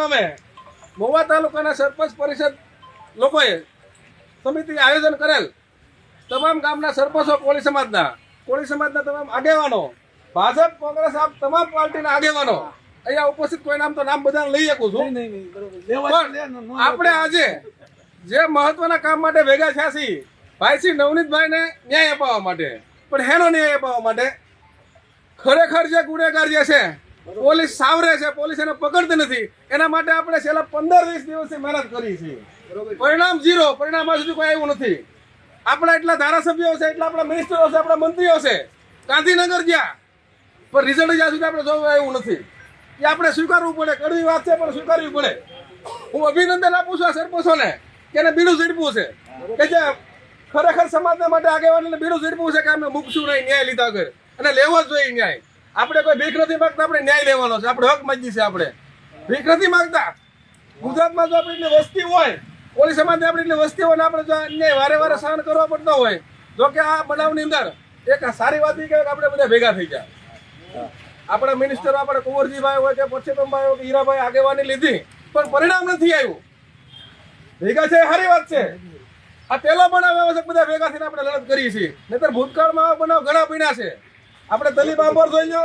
મુકામે મહુવા તાલુકાના સરપંચ પરિષદ લોકોએ સમિતિ આયોજન કરેલ તમામ ગામના સરપંચો કોળી સમાજના કોળી સમાજના તમામ આગેવાનો ભાજપ કોંગ્રેસ આપ તમામ પાર્ટીના આગેવાનો અહીંયા ઉપસ્થિત કોઈ નામ તો નામ બધાને લઈ શકું છું. પણ આપણે આજે જે મહત્વના કામ માટે ભેગા થયા છીએ નવનીતભાઈ નવનીતભાઈને ન્યાય અપાવવા માટે. પણ હેનો ન્યાય અપાવવા માટે ખરેખર જે ગુનેગાર જે છે પોલીસ સાવરે છે પોલીસ એને પકડતી નથી. એના માટે આપણે છેલ્લા પંદર વીસ દિવસથી મહેનત કરી છે. પરિણામ ઝીરો. પરિણામ આજ સુધી કોઈ આવ્યું નથી. આપણા એટલા ધારાસભ્યો છે એટલા આપણા મિનિસ્ટરો છે આપણા મંત્રીઓ છે. ગાંધીનગર ગયા. પણ રિઝલ્ટ જ્યાં સુધી આપણે જોવા આવ્યું નથી. એ આપણે સ્વીકારવું પડે. કડવી વાત છે પણ સ્વીકારવી પડે. હું અભિનંદન આપું છું આ સરપંચોને કે એને બીડું ઝીડપું છે. કે જે ખરેખર સમાજના માટે આગેવાનીને બીડું ઝીડપું છે કે અમે મૂકશું નહીં ન્યાય લીધા વગર. અને લેવો જ જોઈએ ન્યાય. આપણે કોઈ ભીખ નથી માંગતા, આપણે ન્યાય લેવાનો છે. આપણે હક માંગી છે આપણે. ભીખ નથી માંગતા. ગુજરાતમાં જો એટલી વસ્તી હોય કોળી સમાજની એટલી વસ્તી હોય ને આપણે જો અન્યાય વારે વારે સહન કરવા પડતો હોય, જો કે આ બનાવની અંદર એક સારી વાત એ કે આપણે બધા ભેગા થઈ ગયા. આપણા મિનિસ્ટર આપણે કુંવરજીભાઈ હોય કે પરસોત્તમભાઈ હોય કે હીરાભાઈ આગેવાની લીધી, પણ પરિણામ નથી આવ્યું. ભેગા છે સારી વાત છે. આ પેલા બનાવ બધા ભેગા થઈને આપણે લડત કરીએ છીએ. નહીતર ભૂતકાળમાં બનાવ ઘણા પીણા છે. આપણે દલી બાંબર જોઈ લો,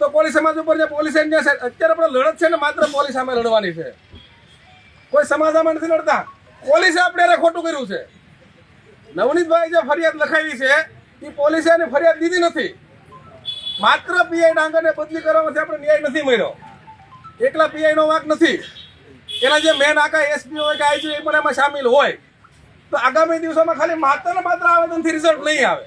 તો પોલીસ સમાજ ઉપર જે પોલીસ એન્જિનિયર છે, અત્યારે આપણે લડત છે ને માત્ર પોલીસ સામે લડવાની છે. કોઈ સમાજ સામે નથી લડતા. પોલીસે આપણે ખોટું કર્યું છે. નવનીતભાઈ જે ફરિયાદ લખાવી છે, એ પોલીસે એને ફરિયાદ દીધી નથી. માત્ર પીઆઈ ડાંગરને બદલી કરવામાંથી આપણે ન્યાય નથી મળ્યો. એકલા પીઆઈ નો વાંક નથી. એના જે મેન આખા એસપી હોય કે આઈજી એ પણ એમાં સામેલ હોય. તો આગામી દિવસોમાં ખાલી માત્ર ને માત્ર આવેદનથી રિઝલ્ટ નહીં આવે.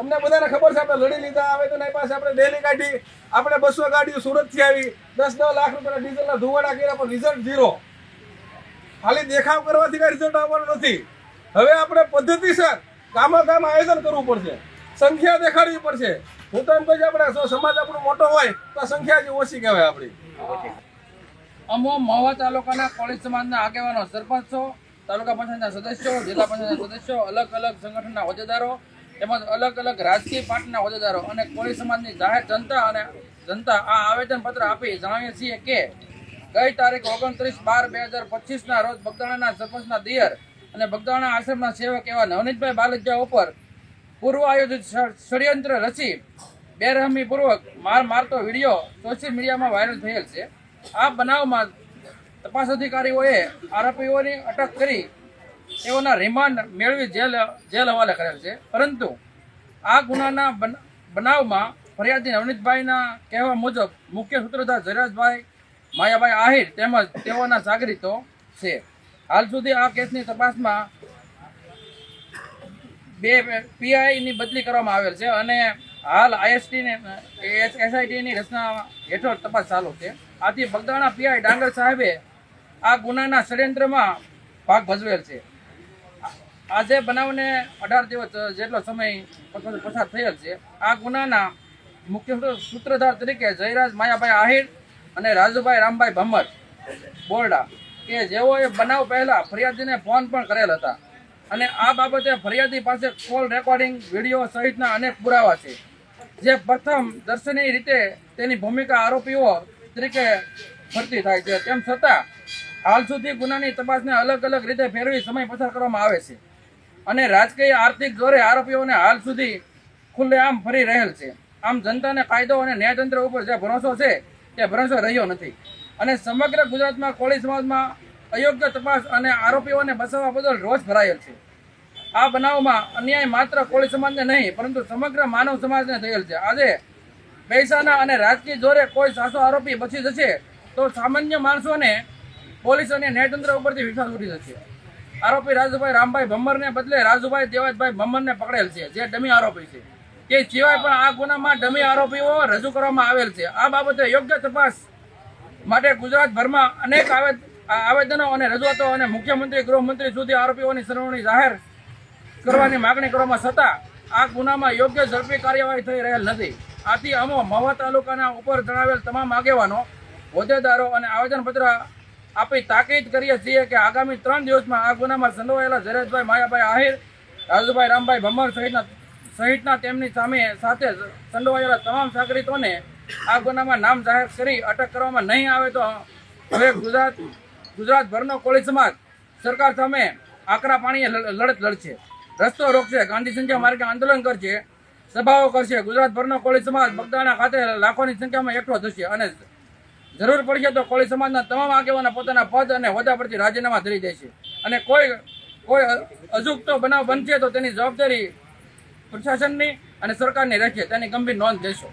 તમને બધાને ખબર છે, આપણે લડી લીધા, હવે તો નહીં પાસે આપણે ડેલી કાઢી, આપણે બસો ગાડીઓ સુરતથી આવી દસ દસ લાખ રૂપિયાના ડીઝલના ધુવાડા કર્યા, પણ રિઝલ્ટ ઝીરો ખાલી દેખાવ કરવાથી કઈ રિઝલ્ટ આવવાનું નથી. હવે આપણે પદ્ધતિસર ગામા ગામ આયોજન કરવું પડશે, સંખ્યા દેખાડવી પડશે. હું તો એમ કહું આપણે સમાજ આપણો મોટો હોય, તો સંખ્યા જે ઓછી કહેવાય આપણી. અમો મહુવા તાલુકાના કોલેજ સમાજના આગેવાનો, સરપંચો, તાલુકા પંચાયતના સદસ્યો, જિલ્લા પંચાયતના સદસ્યો અલગ અલગ સંગઠનના હોદ્દેદારો તેમજ અલગ અલગ રાજકીય પાર્ટીના હોદ્દેદારો અને કોળી સમાજની જાહેર જનતા અને જનતા આ આવેદનપત્ર આપી જણાવીએ છીએ કે ગઈ તારીખ ઓગણત્રીસ બાર બે હજાર પચીસના રોજ બગદાણાના સરપંચના દિયર અને બગદાણા આશ્રમના સેવક એવા નવનીતભાઈ બાલજા ઉપર પૂર્વ આયોજિત ષડયંત્ર રચી બેરહમીપૂર્વક માર મારતો વીડિયો સોશિયલ મીડિયામાં વાયરલ થયેલ છે. આ બનાવમાં તપાસ અધિકારીઓએ આરોપીઓની અટક કરી તેઓના રિમાન્ડ મેળવી જેલ જેલ હવાલે કરેલ છે. પરંતુ આ ગુનાના બન- બનાવમાં ફરિયાદી નવનીતભાઈના કહેવા મુજબ મુખ્ય સૂત્રધાર જયરાજભાઈ માયાભાઈ આહિર તેમજ તેઓના સાગરીતો છે. હાલ સુધી આ કેસની તપાસમાં બે પીઆઈની બદલી કરવામાં આવેલ છે અને હાલ આઈએસટી ને એસઆઈટી રચના હેઠળ તપાસ ચાલુ છે. આથી બગદાણા પીઆઈ ડાંગર સાહેબે આ ગુનાના ષડયંત્રમાં ભાગ ભજવેલ છે. આજે બનાવને અઢાર દિવસ જેટલો સમય પસાર થયેલ છે. આ ગુનાના મુખ્ય સૂત્રધાર તરીકે જયરાજ માયાભાઈ આહિર અને રાજુભાઈ રામભાઈ ભમર બોરડા કે જેઓએ બનાવ પહેલાં ફરિયાદીને ફોન પણ કરેલ હતા. અને આ બાબતે ફરિયાદી પાસે કોલ રેકોર્ડિંગ, વીડિયો સહિતના અનેક પુરાવા છે. જે પ્રથમ દર્શનીય રીતે તેની ભૂમિકા આરોપીઓ તરીકે ભરતી થાય છે. તેમ છતાં, હાલ સુધી ગુનાની તપાસને અલગ અલગ રીતે ફેરવી સમય પસાર કરવામાં આવે છે. અને રાજકીય આર્થિક જોરે આરોપીઓને હાલ સુધી ખુલ્લેઆમ ફરી રહેલ છે. આમ જનતાને કાયદો અને ન્યાયતંત્ર ઉપર જે ભરોસો છે તે ભરોસો રહ્યો નથી. અને સમગ્ર ગુજરાતમાં કોળી સમાજમાં અયોગ્ય તપાસ અને આરોપીઓને બચાવવા બદલ રોષ ભરાયેલ છે. આ બનાવમાં અન્યાય માત્ર કોળી સમાજને નહીં, પરંતુ સમગ્ર માનવ સમાજને થયેલ છે. આજે પૈસાના અને રાજકીય જોરે કોઈ સાસો આરોપી બચી જશે, તો સામાન્ય માણસોને પોલીસ અને ન્યાયતંત્ર ઉપરથી વિશ્વાસ ઉઠી જશે. આરોપી રાજુભાઈ રામભાઈ ભમ્મરને બદલે રાજુભાઈ દેવાજભાઈ ભમ્મરને પકડેલ છે, જે ડમી આરોપી છે. તે સિવાય પણ આ ગુનામાં ડમી આરોપીઓ રજૂ કરવામાં આવેલ છે. આ બાબતે યોગ્ય તપાસ માટે ગુજરાતભરમાં અનેક આવેદનો અને રજૂઆતો અને મુખ્યમંત્રી, ગૃહમંત્રી સુધી આરોપીઓની સરવણી જાહેર કરવાની માગણી કરવામાં છતાં આ ગુનામાં યોગ્ય ઝડપી કાર્યવાહી થઈ રહેલ નથી. આથી અમો મહુવા તાલુકાના ઉપર જણાવેલ તમામ આગેવાનો, હોદ્દેદારો અને આવેદનપત્ર આપી તાકીદ કરીએ છીએ કે આગામી ત્રણ દિવસમાં આ ગુનામાં સંડોવાયેલા જરેશભાઈ, માયાભાઈ આહિર, રાજુભાઈ રામભાઈ ભમર સહિતના સહિતના તેમની સામે સાથે સંડોવાયેલા તમામ સાગરિતોને આ ગુનામાં નામ જાહેર કરી અટક કરવામાં નહીં આવે તો હવે ગુજરાત ગુજરાતભરનો કોળી સમાજ સરકાર સામે આકરા પાણીએ લડત લડશે. રસ્તો રોકશે, ગાંધી સંખ્યા માર્ગે આંદોલન કરશે, સભાઓ કરશે. ગુજરાતભરનો કોળી સમાજ બગદાણા ખાતે લાખોની સંખ્યામાં એકઠો થશે અને જરૂર પડશે તો કોળી સમાજના તમામ આગેવાનો પોતાના પદ અને હોદ્દા પરથી રાજીનામા ધરી દેશે. અને કોઈ કોઈ અજુગતો બનાવ બનશે તો તેની જવાબદારી પ્રશાસનની અને સરકારની રહેશે. તેની ગંભીર નોંધ લેશો.